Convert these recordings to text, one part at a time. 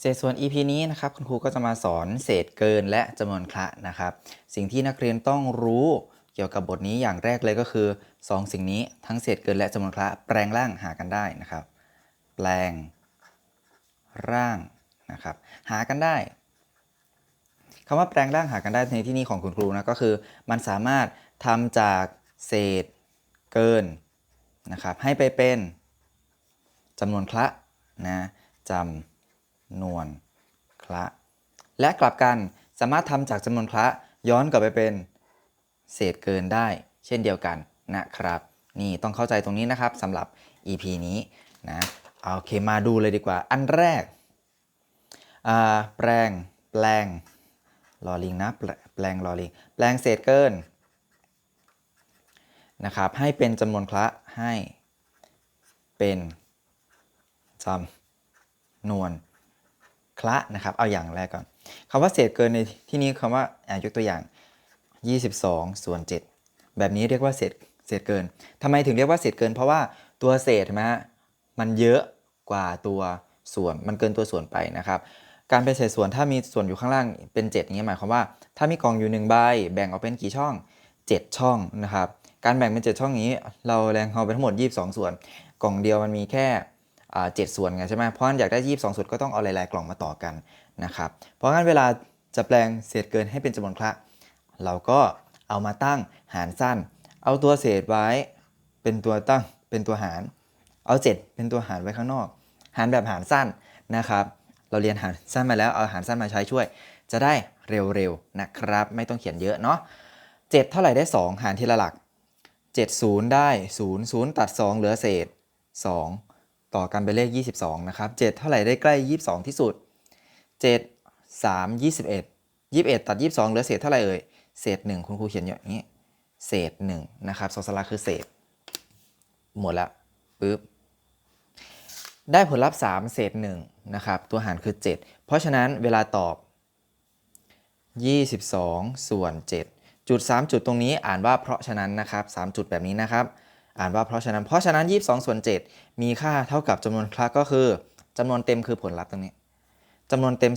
เศษส่วน EP นี้นะครับคุณครูก็จะมาสอนเศษเกินและจำนวนคละนะครับ สิ่งที่นักเรียนต้องรู้เกี่ยวกับบทนี้อย่างแรกเลยก็คือ2สิ่งนี้ทั้งเศษเกินและจำนวนคละแปลงร่างหากันได้นะครับ แปลงร่างนะครับ หากันได้คำว่าแปลงร่างหากันได้ในที่นี้ของคุณครูนะก็คือ มันสามารถทำจากเศษเกินนะครับให้ไปเป็นจำนวนคละนะจำ นวนคละ และกลับกันสามารถทำจากจำนวนคละย้อนกลับไปเป็นเศษเกินได้ เช่นเดียวกันนะครับ นี่ต้องเข้าใจตรงนี้นะครับสำหรับ EP นี้นะเอาโอเคมาดูเลยดีกว่า อันแรกแปลงแปลงลอลิงนะแปลแปลงลอลิงแปลงเศษเกินนะครับให้เป็นจำนวนคละให้เป็นจำนวน คละนะครับ เอาอย่างแรกก่อนคำว่าเศษเกินในที่นี้คำว่าอ่ายกตัวอย่าง 22 ส่วน 7 แบบนี้เรียกว่าเศษเศษเกินทำไมถึงเรียกว่าเศษเกิน เพราะว่าตัวเศษใช่ไหมฮะมันเยอะกว่าตัวส่วน มันเกินตัวส่วนไปนะครับ การเป็นเศษส่วนถ้ามีส่วนอยู่ข้างล่างเป็น7อย่างนี้หมายความว่า ถ้ามีกล่องอยู่1ใบแบ่งออกเป็นกี่ช่อง 7 ช่องนะครับ การแบ่งเป็น 7 ช่องนี้ เราแรงเอาไปทั้งหมด 22 ส่วน กล่องเดียวมันมีแค่ อ่า7ส่วนไงใช่ไหมเพราะฉะนั้นอยากได้ 22 ส่วนก็ต้องเอาหลายๆกล่องมาต่อกันนะครับเพราะงั้นเวลาจะแปลงเศษเกินให้เป็นจำนวนคละเราก็เอามาตั้งหารสั้น เอาตัวเศษไว้เป็นตัวตั้งเป็นตัวหาร เอา 7 เป็นตัวหารไว้ข้างนอก หารแบบหารสั้นนะครับ เราเรียนหารสั้นมาแล้วเอาหารสั้นมาใช้ช่วย จะได้เร็วๆนะครับ ไม่ต้องเขียนเยอะเนาะ7เท่าไหร่ได้ 2 หารทีละหลัก 7 0 ได้ 0 0 ตัด 2 เหลือเศษ 2 ต่อกันเป็นเลข 22 นะครับ 7 เท่าไหร่ได้ใกล้ 22 ที่สุด 7 3 21 21 ตัด 22เหลือเศษเท่าไหร่เอ่ย เศษ 1 คุณครูเขียนอย่างนี้ เศษ 1 นะครับสองสลากคือเศษ หมดละปึ๊บ ได้ผลลัพธ์ 3 เศษ 1 นะครับ ตัวหารคือ 7 เพราะฉะนั้นเวลาตอบ 22 ส่วน 7 จุด 3 จุดตรงนี้อ่านว่าเพราะฉะนั้นนะครับ 3 จุดแบบนี้นะครับ อ่านว่าเพราะฉะนั้น เพราะฉะนั้น 22 ส่วน 7 มีค่าเท่ากับจำนวนคละก็คือจำนวนเต็มคือผลลัพธ์ตรงนี้จำนวนเต็ม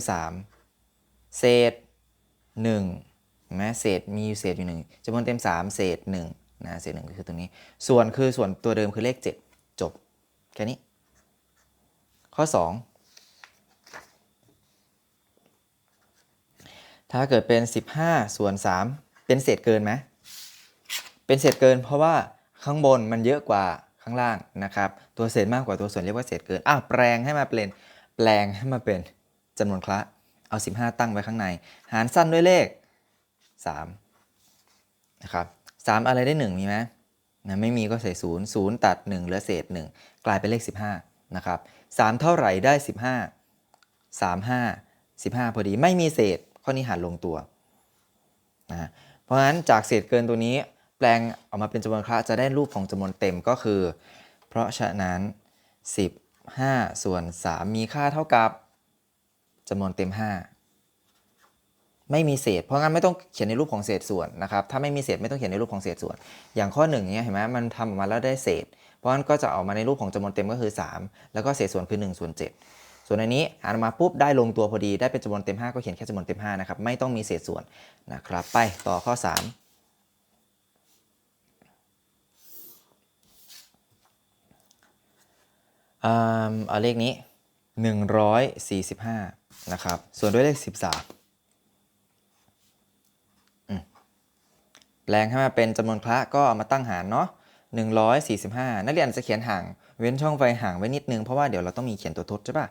3 เศษ1เห็นไหมเศษมีอยู่เศษอยู่หนึ่งจำนวนเต็ม 3 เศษ1นะเศษ1ก็คือตรงนี้ ส่วนคือส่วนตัวเดิมคือเลข 7 จบ แค่นี้ ข้อ 2 ถ้าเกิดเป็น 15 ส่วน 3 เป็นเศษเกินไหมเป็นเศษเกินเพราะว่าข้างบนมันเยอะกว่า ข้างล่างนะครับ ตัวเศษมากกว่าตัวส่วนเรียกว่าเศษเกินอะแปลงให้มาเป็นแปลงให้มาเป็นจำนวนคละเอา 15 ตั้งไว้ข้างใน หารสั้นด้วยเลข3นะครับ3อะไรได้ 1 มีไหมนะไม่มีก็ใส่ 0 0 ตัด 1 เหลือเศษ 1 กลายเป็นเลข 15นะครับ3เท่าไหร่ได้ 15 3 5 15 พอดีไม่มีเศษข้อนี้หารลงตัวนะเพราะฉะนั้นจากเศษเกินตัวนี้ แปลงออกมาเป็นจำนวนคละจะได้รูปของจำนวนเต็มก็คือ เพราะฉะนั้น 15 ส่วน 3 มีค่าเท่ากับจำนวนเต็ม 5 ไม่มีเศษ เพราะงั้นไม่ต้องเขียนในรูปของเศษส่วนนะครับ ถ้าไม่มีเศษไม่ต้องเขียนในรูปของเศษส่วน อย่างข้อ1เนี่ยเห็นไหมมันทำออกมาแล้วได้เศษ เพราะงั้นก็จะออกมาในรูปของจำนวนเต็มก็คือ 3 แล้วก็เศษส่วนคือ1ส่วน7ส่วนในนี้หารมาปุ๊บได้ลงตัวพอดีได้เป็นจำนวนเต็ม 5 ก็เขียนแค่จำนวนเต็ม 5 นะครับ ไม่ต้องมีเศษส่วนนะครับ ไปต่อข้อ 3 อ่า เอาเลขนี้ 145 นะครับ ส่วนด้วยเลข 13อืมแปลงให้มาเป็นจำนวนคละก็เอามาตั้งหารเนาะ145 นักเรียนจจะเขียนห่างเว้นช่องไฟห่างไว้นิดนึง เพราะว่าเดี๋ยวเราต้องมีเขียนตัวทดใช่ปะ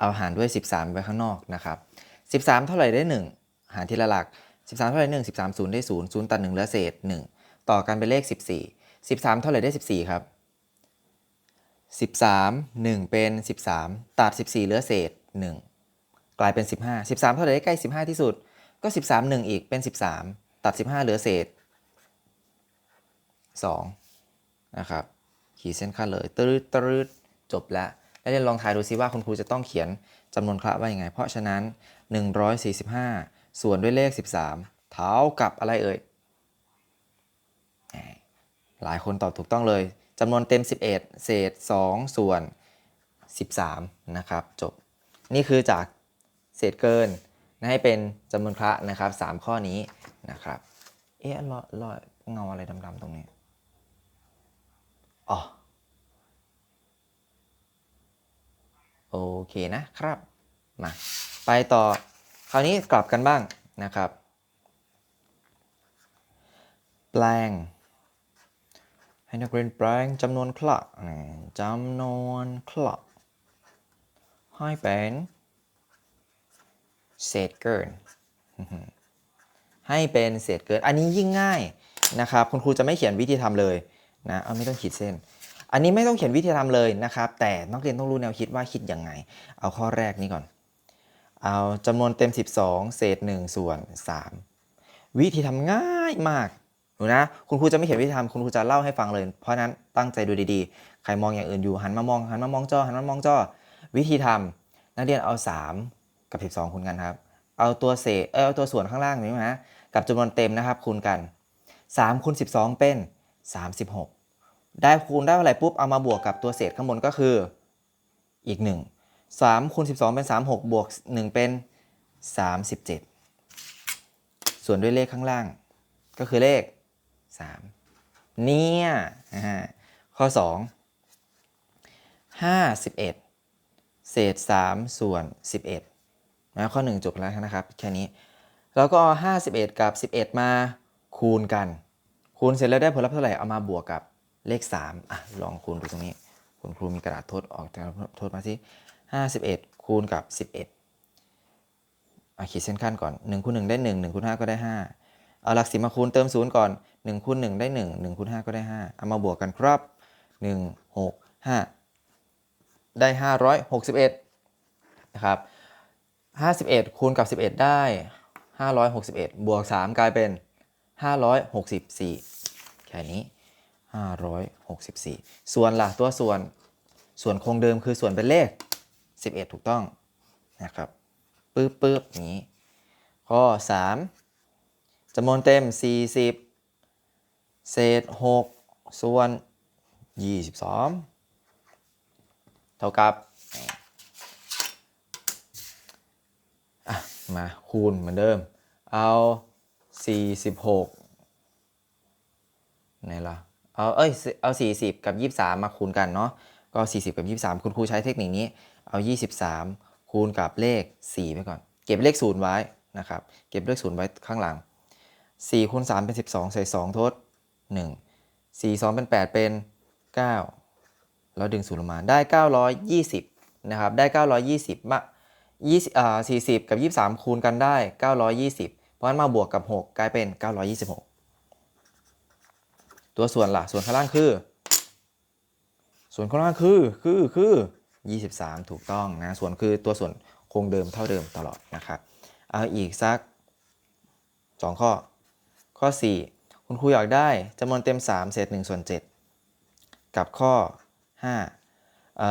เอาหารด้วย 13 ไว้ข้างนอกนะครับ 13 เท่าไหร่ได้ 1 หารทีละหลัก 13 เท่าไหร่1 13 0 ได้ 0 0 ตัด1เหลือเศษ 1 ต่อกันเป็นเลข 14 13 เท่าไหร่ได้ 14 ครับ 13 1 เป็น 13 ตัด 14 เหลือเศษ 1 กลายเป็น 15 13 เท่าไหร่ได้ใกล้ 15 ที่สุด ก็ 13 1 อีกเป็น 13 ตัด 15 เหลือเศษ 2 นะครับ ขีดเส้นค่าเลยตรึดตรึดจบแล้วแล้วเรียนลองทายดูซิว่าคุณครูจะต้องเขียนจำนวนคละว่ายังไง เพราะฉะนั้น 145 ส่วนด้วยเลข 13 เท่ากับอะไรเอ่ย หลายคนตอบถูกต้องเลย จำนวนเต็ม 11 เศษ 2 ส่วน 13 นะครับ จบ นี่คือจากเศษเกินให้เป็นจำนวนคละนะครับสามข้อนี้นะครับ เอ๊ะรอยรอยเงาอะไรดำๆตรงนี้ อ๋อ โอเคนะครับ มา ไปต่อ คราวนี้กลับกันบ้างนะครับ แปลง ให้นักเรียนแปลงจำนวนคละจำนวนคละให้เป็นเศษเกิน ให้เป็นเศษเกิน อันนี้ยิ่งง่ายนะครับ คุณครูจะไม่เขียนวิธีทำเลยนะเอาไม่ต้องขีดเส้น อันนี้ไม่ต้องเขียนวิธีทำเลยนะครับ แต่นักเรียนต้องรู้แนวคิดว่าคิดยังไง เอาข้อแรกนี้ก่อน เอาจำนวนเต็ม 12 เศษ 1 ส่วน 3 วิธีทำง่ายมาก ดูนะ คุณครูจะไม่เขียนวิธีทำคุณครูจะเล่าให้ฟังเลย เพราะฉะนั้นตั้งใจดูดีๆ ใครมองอย่างอื่นอยู่หันมามองหันมามองจอหันมามองจอวิธีทำนักเรียนเอา 3 กับ 12คูณกันครับ เอาตัวเศษเออเอาตัวส่วนข้างล่างนี้นะกับจำนวนเต็มนะครับคูณกัน3คูณ12 เป็น 36 ได้คูณได้เท่าไหร่ปุ๊บเอามาบวกกับตัวเศษข้างบนก็คืออีก 1 3คูณ12 เป็น 36 บวก 1 เป็น 37 ส่วนด้วยเลขข้างล่าง ก็คือเลข 3 เนี่ยข้อ 2 51 เศษ 3 ส่วน 11นะข้อ 1 จบแล้วนะครับ แค่นี้ แล้วก็เอา51 กับ 11 มาคูณกัน คูณเสร็จแล้วได้ผลลัพธ์เท่าไหร่ เอามาบวกกับเลข 3 อะ ลองคูณดูตรงนี้ คุณครูมีกระดาษทดออกจากโทษมาสิ51 คูณกับ 11อะขีดเส้นขั้นก่อน1คูณ1ได้ 1 1คูณ5ก็ได้ 5 เอาหลักสิบมาคูณเติมศูนย์ก่อน 1คูณ1ได้ 1 1คูณ5ก็ได้ 5 เอามาบวกกันครับ 1 6 5 ได้ 561 นะครับ 51 คูณกับ 11 ได้ 561 บวก 3 กลายเป็น 564 แค่นี้ 564 ส่วนล่ะตัวส่วน ส่วนคงเดิมคือส่วนเป็นเลข 11 ถูกต้องนะครับปึ๊บปึ๊บนี้ ข้อ 3จำนวนเต็ม 40 เศษ 6 ส่วน 22 เท่ากับมาคูณเหมือนเดิม เอา 46ไหนล่ะเอาเอ้ยเอา 40 กับ 23 มาคูณกันเนาะก็ 40 กับ 23 คุณครูใช้เทคนิคนี้เอา 23 คูณกับเลข 4 ไปก่อน เก็บเลข 0 ไว้นะครับ เก็บเลข 0 ไว้ข้างหลัง 4คูณ3เป็น 12 ใส่ 2 ทด 1 4 2 เป็น 8 เป็น 9 แล้วดึง0ลงมาได้ 920 นะครับ ได้ 920มา20อ่า40 กับ 23 คูณกันได้ 920 เพราะฉะนั้นมาบวกกับ 6 กลายเป็น 926 ตัวส่วนล่ะ ส่วนข้างล่างคือ ส่วนข้างล่างคือ คือ คือ 23 ถูกต้องนะ ส่วนคือตัวส่วนคงเดิมเท่าเดิมตลอดนะครับ เอาอีกสัก 2 ข้อ ข้อ 4 คุณครูอยากได้จำนวนเต็ม 3 เศษ1ส่วน7 กับข้อ5อ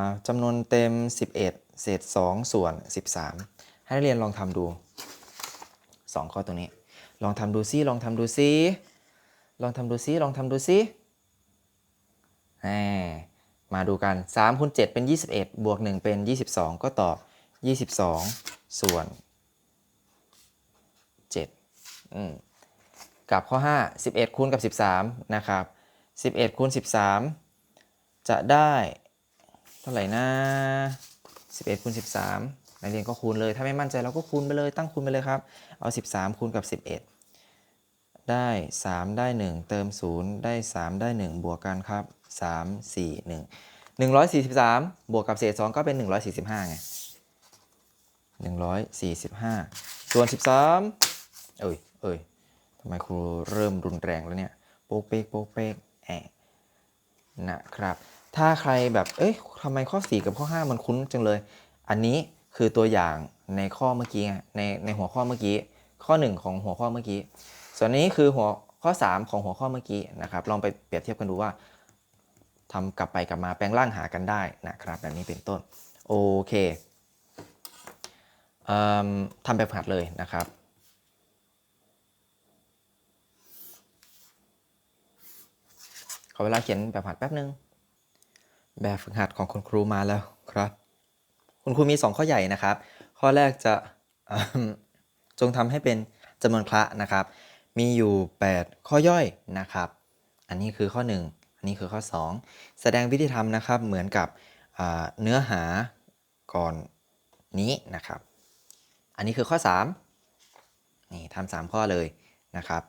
าจำนวนเต็ม 11 เศษ 2 ส่วน 13 ให้นักเรียนลองทำดู 2 ข้อตรงนี้ ลองทำดูซิลองทำดูซิลองทำดูซิลองทำดูซิมมาดูกัน3คูณ7เป็น 21 บวก 1 เป็น 22 ก็ตอบ 22 ส่วน7อืม กับข้อ 5 11คูณกับ 13 นะครับ 11คูณ13 จะได้เท่าไหร่นะ11คูณ13นักเรียนก็คูณเลย ถ้าไม่มั่นใจเราก็คูณไปเลยตั้งคูณไปเลยครับ เอา 13คูณกับ 11 ได้ 3 ได้ 1 เติม 0 ได้ 3 ได้ 1 บวกกันครับ 3 4 1 143 บวกกับเศษ 2 ก็เป็น 145ไง145 ส่วน 13 เอ้ยเอ้ยำไมครูเริ่มรุนแรงแล้วเนี่ยโป๊กเป๊กโป๊กเป๊กแอะนะครับ ถ้าใครแบบเอ้ยทำไมข้อ 4 กับข้อ 5 มันคุ้นจังเลย อันนี้คือตัวอย่างในข้อเมื่อกี้ในในหัวข้อเมื่อกี้ข้อ 1 ของหัวข้อเมื่อกี้ ส่วนนี้คือหัวข้อ 3 ของหัวข้อเมื่อกี้นะครับ ลองไปเปรียบเทียบกันดูว่าทำกลับไปกลับมาแปลงร่างหากันได้นะครับ แบบนี้เป็นต้น โอเคเอทำแบบหัดเลยนะครับ ขอเวลาเขียนแบบหัดแป๊บนึง แบบฝึกหัดของคุณครูมาแล้วครับ คุณครูมี 2 ข้อใหญ่นะครับ ข้อแรกจะจงทำให้เป็นจำนวนคละนะครับ มีอยู่ 8 ข้อย่อยนะครับ อันนี้คือข้อ 1 อันนี้คือข้อ 2 แสดงวิธีทำนะครับเหมือนกับเนื้อหาก่อนนี้นะครับ อันนี้คือข้อ 3 นี่ทำสามข้อเลยนะครับ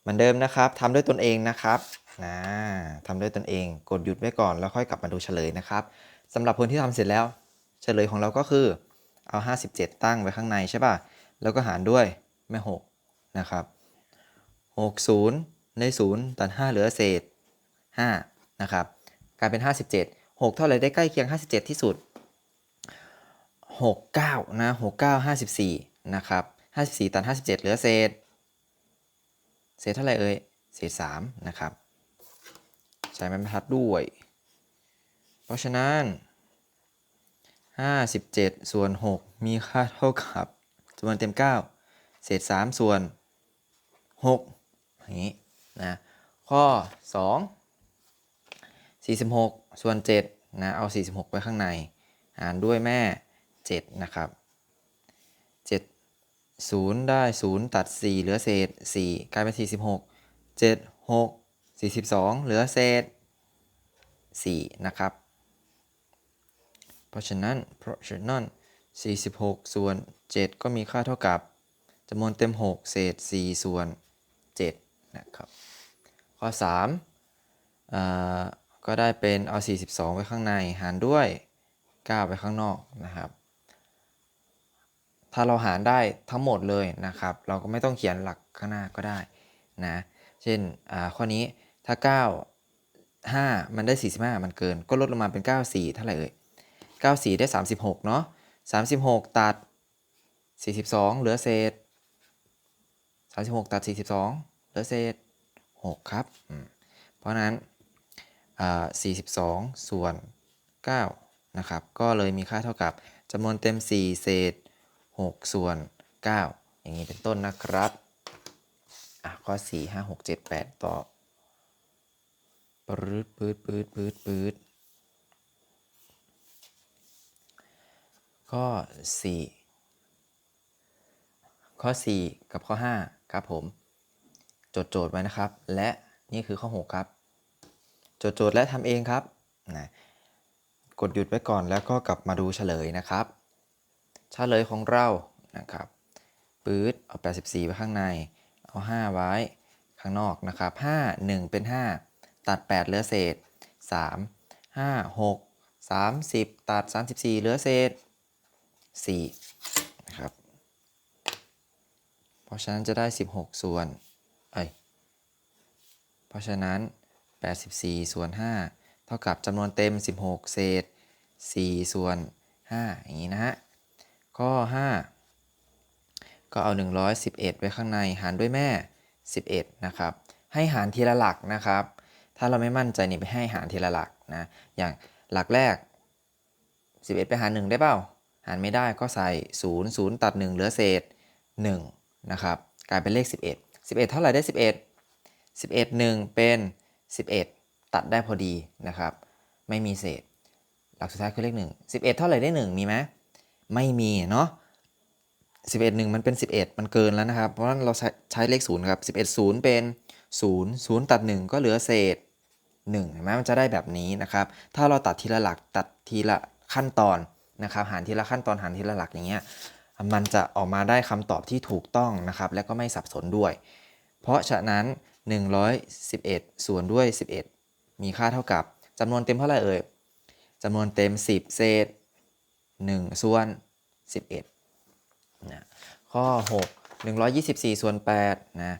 เหมือนเดิมนะครับทำด้วยตนเองนะครับ นะทำด้วยตนเอง กดหยุดไว้ก่อนแล้วค่อยกลับมาดูเฉลยนะครับสำหรับคนที่ทำเสร็จแล้ว เฉลยของเราก็คือเอา 57 ตั้งไว้ข้างในใช่ป่ะ แล้วก็หารด้วยแม่6นะครับ60 ใน 0 ตัด 5 เหลือเศษ5นะครับกลายเป็น 57 6 เท่าไรได้ใกล้เคียง 57 ที่สุด 69 นะ 69 54 นะครับ 54 ตัด 57 เหลือเศษ เศษเท่าไรเอ่ย เศษ 3 นะครับ ใช้ไม้บรรทัดด้วย เพราะฉะนั้น 57 ส่วน 6 มีค่าเท่ากับจำนวนเต็ม 9 เศษ 3 ส่วน 6 อย่างนี้นะข้อ 2 46 ส่วน 7 นะ เอา 46 ไว้ข้างใน หารด้วยแม่ 7 นะครับ 7 0 ได้ 0 ตัด 4 เหลือเศษ 4 กลายเป็น 46 7 6 42 เหลือเศษ 4 นะครับ เพราะฉะนั้น เพราะฉะนั้น 46 ส่วน 7 ก็มีค่าเท่ากับจำนวนเต็ม 6 เศษ 4 ส่วน 7 นะครับ ข้อ3อ่าก็ได้เป็นเอา 42 ไว้ข้างใน หารด้วย 9 ไว้ข้างนอกนะครับ ถ้าเราหารได้ทั้งหมดเลยนะครับ เราก็ไม่ต้องเขียนหลักข้างหน้าก็ได้นะ เช่นอ่าข้อนี้ ถ้า 9 5 มันได้ 45 มันเกิน ก็ลดลงมาเป็น 9 4 เท่าไหร่เอ่ย9 4 ได้ 36 เนาะ36 ตัด 42 เหลือเศษ 36 ตัด 42 เหลือเศษ 6 ครับ เพราะนั้นอ่า42 ส่วน 9 นะครับ ก็เลยมีค่าเท่ากับจำนวนเต็ม 4 เศษ 6 ส่วน 9 อย่างนี้เป็นต้นนะครับ อะข้อ 4 5 6 7 8 ต่อ ปืดปืดปืดปืดปืดข้อ 4 ข้อ 4 กับข้อ 5 ครับผม จดโจทย์ไว้นะครับ และนี่คือข้อ 6 ครับ จดโจทย์และทำเองครับนะกดหยุดไว้ก่อนแล้วก็กลับมาดูเฉลยนะครับ เฉลยของเรานะครับปื๊ดเอา 84 ไว้ข้างใน เอา 5 ไว้ข้างนอกนะครับ 5 1 เป็น 5 ตัด 8 เหลือเศษ 3 5 6 30 ตัด 34 เหลือเศษ4นะครับ เพราะฉะนั้นจะได้ 16 ส่วนเอ้ยเพราะฉะนั้น 84 ส่วน 5 เท่ากับจำนวนเต็ม 16 เศษ 4 ส่วน 5 อย่างนี้นะฮะ ข้อ 5 ก็เอา 111 ไว้ข้างในหารด้วยแม่ 11 นะครับ ให้หารทีละหลักนะครับ ถ้าเราไม่มั่นใจนี่ไปให้หารทีละหลักนะ อย่างหลักแรก 11 ไปหาร 1 ได้เปล่า หารไม่ได้ก็ใส่ 0 0 ตัด 1 เหลือเศษ 1 นะครับ กลายเป็นเลข 11 11 เท่าไหร่ได้ 11 11 1 เป็น 11 ตัดได้พอดีนะครับ ไม่มีเศษ หลักสุดท้ายคือเลข 1 11 เท่าไหร่ได้ 1 มีไหมไม่มีเนาะ11 1 มันเป็น 11 มันเกินแล้วนะครับ เพราะฉะนั้นเราใช้ใชเลข0ครับ 11 0 เป็น 0 0 ตัด 1 ก็เหลือเศษ 1เห็นไหมมันจะได้แบบนี้นะครับ ถ้าเราตัดทีละหลักตัดทีละขั้นตอนนะครับ หารทีละขั้นตอนหารทีละหลักอย่างเงี้ยมันจะออกมาได้คำตอบที่ถูกต้องนะครับ และก็ไม่สับสนด้วย เพราะฉะนั้น 111 ส่วนด้วย 11 มีค่าเท่ากับจำนวนเต็มเท่าไหร่เอ่ยจำนวนเต็ม 10 เศษ 1 ส่วน 11นะข้อ 6 124 ส่วน8นะ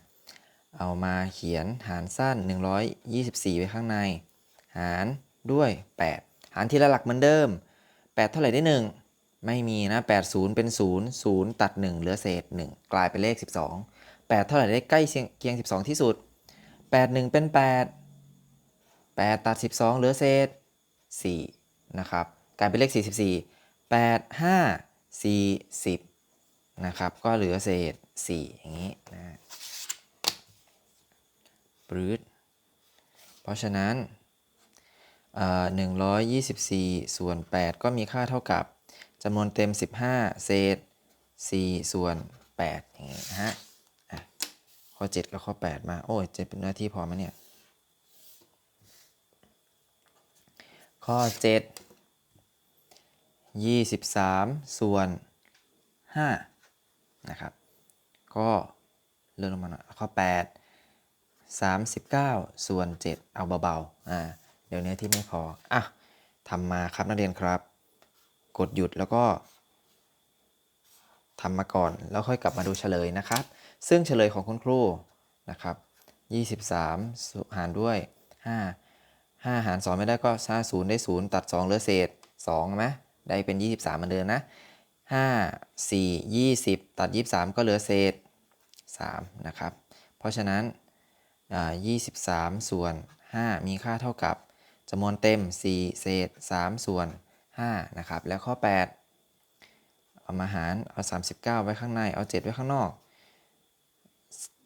เอามาเขียนหารสั้น 124 ไว้ข้างใน หารด้วย 8 หารทีละหลักเหมือนเดิม 8 เท่าไหร่ได้ 1 ไม่มีนะ 8 0 เป็น 0 0 ตัด 1 เหลือเศษ 1 กลายเป็นเลข 12 8 เท่าไหร่ได้ใกล้เคียง 12 ที่สุด 8 1 เป็น 8 8 ตัด 12 เหลือเศษ 4 นะครับ กลายเป็นเลข 44 8 5 40 นะครับ ก็เหลือเศษ 4 อย่างนี้นะ ปรืดเพราะฉะนั้นเอ่อ124 ส่วน 8 ก็มีค่าเท่ากับจำนวนเต็ม 15 เศษ 4 ส่วน 8 อย่างงี้นะฮะอะข้อ 7 กับข้อ 8 มา โอ้ยจะเป็นหน้าที่พอไหมเนี่ย ข้อ 7 23 ส่วน 5 นะครับ ก็เลื่อนลงมาหน่อยข้อ 8 39 ส่วน 7 เอาเบาๆอ่าเดี๋ยวเนี้ที่ไม่พออะทำมาครับนักเรียนครับ กดหยุดแล้วก็ทำมาก่อนแล้วค่อยกลับมาดูเฉลยนะครับ ซึ่งเฉลยของคุณครูนะครับ 23สหารด้วย 5 5 หาร 2 ไม่ได้ก็5 0ได้ 0 ตัด 2เหลือเศษ2ไหมได้เป็น 23เหมือนเดิมนะ 5 4 20 ตัด 23 ก็เหลือเศษ3นะครับ เพราะฉะนั้น 23 ส่วน 5 มีค่าเท่ากับจำนวนเต็ม 4 เศษ 3 ส่วน 5 นะครับ แล้วข้อ 8 เอามาหาร เอา 39 ไว้ข้างใน เอา 7 ไว้ข้างนอก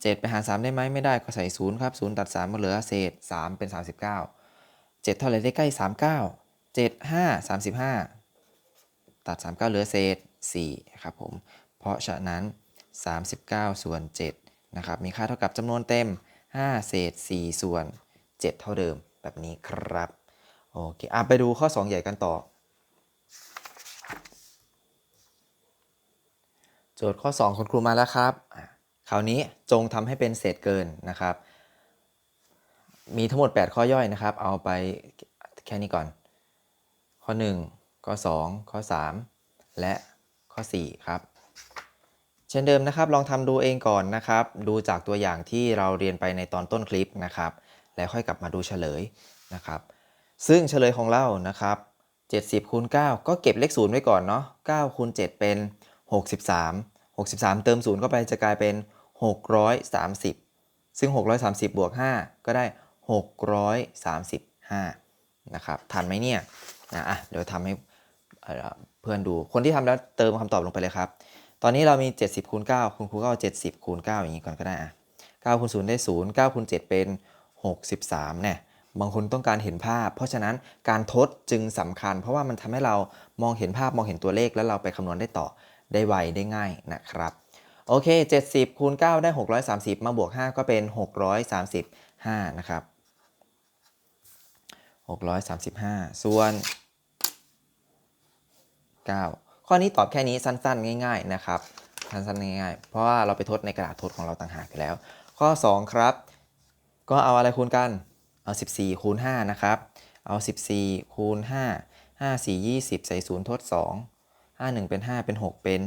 7 ไปหาร 3 ได้ไหมไม่ได้ก็ใส่ 0 ครับ 0 ตัด3ก็เหลือเศษ 3 เป็น 39 7 เท่าไรได้ใกล้ 39 7 5 35 ตัด 39 เหลือเศษ4ครับผม เพราะฉะนั้น 39 ส่วน7นะครับ มีค่าเท่ากับจำนวนเต็ม 5 เศษ 4 ส่วน 7 เท่าเดิมแบบนี้ครับ โอเคอะไปดูข้อ 2 ใหญ่กันต่อ โจทย์ข้อ 2 คุณครูมาแล้วครับ คราวนี้จงทำให้เป็นเศษเกินนะครับ มีทั้งหมด 8 ข้อย่อยนะครับ เอาไปแค่นี้ก่อน ข้อ 1 ข้อ 2 ข้อ 3 และข้อ 4 ครับ ช่นเดิมนะครับ ลองทำดูเองก่อนนะครับ ดูจากตัวอย่างที่เราเรียนไปในตอนต้นคลิปนะครับ แล้วค่อยกลับมาดูเฉลยนะครับ ซึ่งเฉลยของเรานะครับ70คูณ9ก็เก็บเลข0ไว้ก่อนเนาะ9คูณ7เป็น 63 63 เติม0เข้าไปจะกลายเป็น 630 ซึ่ง 630 บวก 5 ก็ได้ 635 นะครับ ทันไหมเนี่ยนะอะเดี๋ยวทำให้เพื่อนดู คนที่ทำแล้วเติมคำตอบลงไปเลยครับ ตอนนี้เรามี 70คูณ9คุณครูก็เอา70คูณ9อย่างนี้ก่อนก็ได้อะ9คูณ0ได้ 0 9คูณ7เป็น 63เนี่ยบางคนต้องการเห็นภาพ เพราะฉะนั้นการทดจึงสำคัญ เพราะว่ามันทำให้เรามองเห็นภาพมองเห็นตัวเลขแล้วเราไปคำนวณได้ต่อได้ไวได้ง่ายนะครับ โอเค 70คูณ9ได้ 630 มาบวก 5 ก็เป็น 635 นะครับ 635 ส่วน 9 ข้อนี้ตอบแค่นี้สั้นๆ ง่าย ๆ นะครับสั้นๆง่ายๆเพราะว่าเราไปทดในกระดาษทดของเราต่างหากอยู่แล้ว ข้อ 2 ครับ ก็เอาอะไรคูณกัน เอา 14 คูณ 5 นะครับ เอา 14 คูณ 5 5 4 20 ใส่0ทด 2 5 1 เป็น 5 เป็น 6 เป็น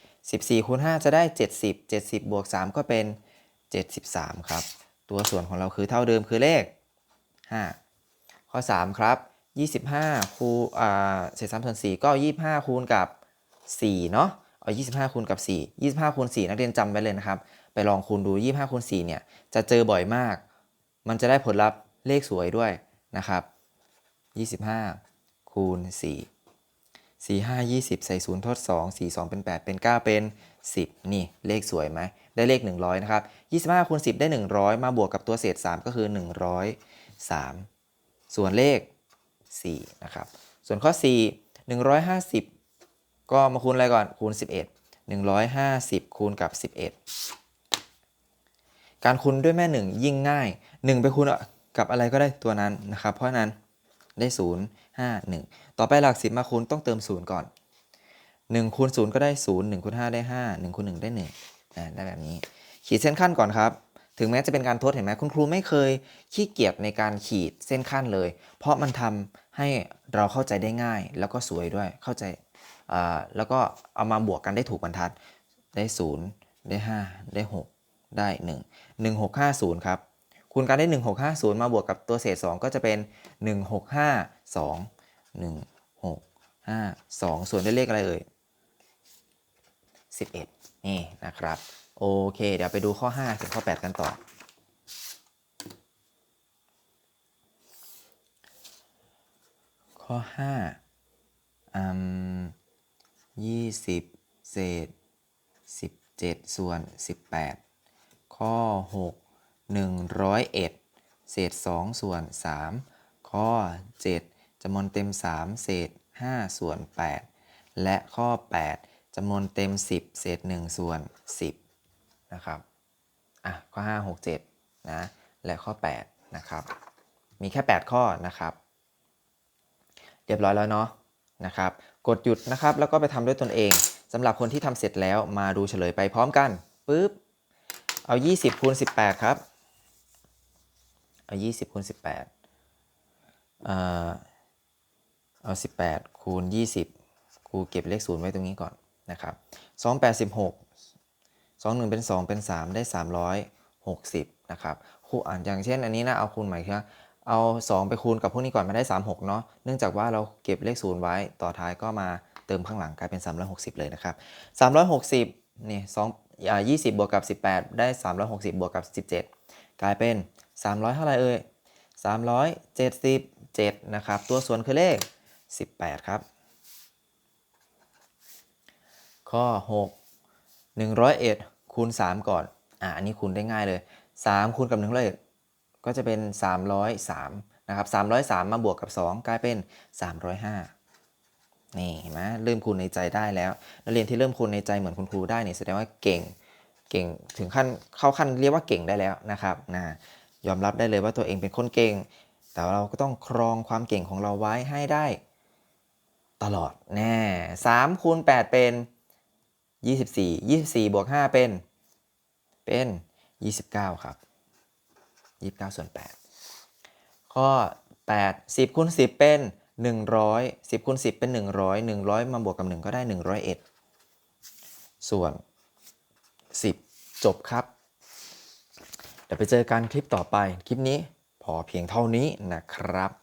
7 14 คูณ 5 จะได้ 70 70 บวก 3 ก็เป็น 73 ครับ ตัวส่วนของเราคือเท่าเดิมคือเลข 5 ข้อ 3 ครับ 25คูณอ่าเศษ3ส่วน4ก็เอา25 คูณกับ4เนาะเอา 25 คูณกับ 4 25 คูณ 4 นักเรียนจำไว้เลยนะครับ ไปลองคูณดู 25 คูณ 4 เนี่ย จะเจอบ่อยมาก มันจะได้ผลลัพธ์เลขสวยด้วยนะครับ 25 คูณ 4 4 5 20 ใส่0ทด 2 4 2 เป็น 8 เป็น 9 เป็น 10 นี่เลขสวยไหม ได้เลข 100 นะครับ 25 คูณ 10 ได้ 100 มาบวกกับตัวเศษ 3 ก็คือ 103 ส่วนเลข 4นะครับ ส่วนข้อ 4 150 ก็มาคูณอะไรก่อน คูณ 11 150 คูณกับ 11 การคูณด้วยแม่ 1 ยิ่งง่าย 1 ไปคูณกับอะไรก็ได้ตัวนั้นนะครับ เพราะนั้นได้ 0 5 1 ต่อไปหลัก10มาคูณต้องเติม 0 ก่อน 1คูณ0ก็ได้ 0 1คูณ5ได้ 5 1คูณ1ได้1นะได้แบบนี้ ขีดเส้นขั้นก่อนครับ ถึงแม้จะเป็นการทดเห็นไหมคุณครูไม่เคยขี้เกียจในการขีดเส้นขั้นเลย เพราะมันทำให้เราเข้าใจได้ง่าย แล้วก็สวยด้วยเข้าใจแล้วก็เอามาบวกกันได้ถูกบรรทัดได้ 0 ได้ 5 ได้ 6 ได้ 1 1650 ครับคูณกันได้ 1650 มาบวกกับตัวเศษ 2 ก็จะเป็น 1652 1652 ส่วนได้เลขอะไรเอ่ย11 นี่นะครับ โอเค เดี๋ยวไปดูข้อ5ถึงข้อ 8 กันต่อ ข้อ5อืม20เศษ17ส่วน18ข้อ6 101เศษ2ส่วน3ข้อ7จำนวนเต็ม3เศษ5ส่วน8และข้อ8จำนวนเต็ม10เศษ1ส่วน10 นะครับอะข้อ 5 6 7นะและข้อ8นะครับมีแค่ 8 ข้อนะครับเรียบร้อยแล้วเนาะนะครับกดหยุดนะครับแล้วก็ไปทำด้วยตนเองสำหรับคนที่ทำเสร็จแล้วมาดูเฉลยไปพร้อมกันปุ๊บเอา 20คูณ18 ครับ เอา 20คูณ18เอ่อเอา 18คูณ20ครูเก็บเลขศูนย์ไว้ตรงนี้ก่อนนะครับ2 8 16 2 1 เป็น 2 เป็น 3 ได้ 360 นะครับครูอ่านอย่างเช่นอันนี้นะเอาคูณใหม่ครับเอา 2 ไปคูณกับพวกนี้ก่อนมาได้ 36 เนาะเนื่องจากว่าเราเก็บเลขศูนย์ไว้ต่อท้ายก็มาเติมข้างหลังกลายเป็น 360 เลยนะครับ 360นี่2อ่า20 บวกกับ 18 ได้ 360 บวกกับ 17 กลายเป็น 300 เท่าไหร่เอ่ย377 นะครับ ตัวส่วนคือเลข 18 ครับ ข้อ 6 101 คูณ 3 ก่อน อะอันนี้คูณได้ง่ายเลย 3 คูณกับ101ก็จะเป็น 303นะครับ303 มาบวกกับ 2 กลายเป็น 305 นี่เห็นไหมเริ่มคูณในใจได้แล้วนักเรียนที่เริ่มคูณในใจเหมือนคุณครูได้เนี่ยแสดงว่าเก่งเก่งถึงขั้นเข้าขั้นเรียกว่าเก่งได้แล้วนะครับนะยอมรับได้เลยว่าตัวเองเป็นคนเก่ง แต่ว่าเราก็ต้องครองความเก่งของเราไว้ให้ได้ ตลอดแน่3คูณ8เป็น 24 24บวก5เป็น เป็น 29 ครับ 29 ส่วน 8 ข้อ 8 10คูณ10 เป็น 100 10คูณ10 เป็น 100 100 มาบวกกับ 1 ก็ได้ 101 ส่วน 10 จบครับ เดี๋ยวไปเจอกันคลิปต่อไป คลิปนี้พอเพียงเท่านี้นะครับ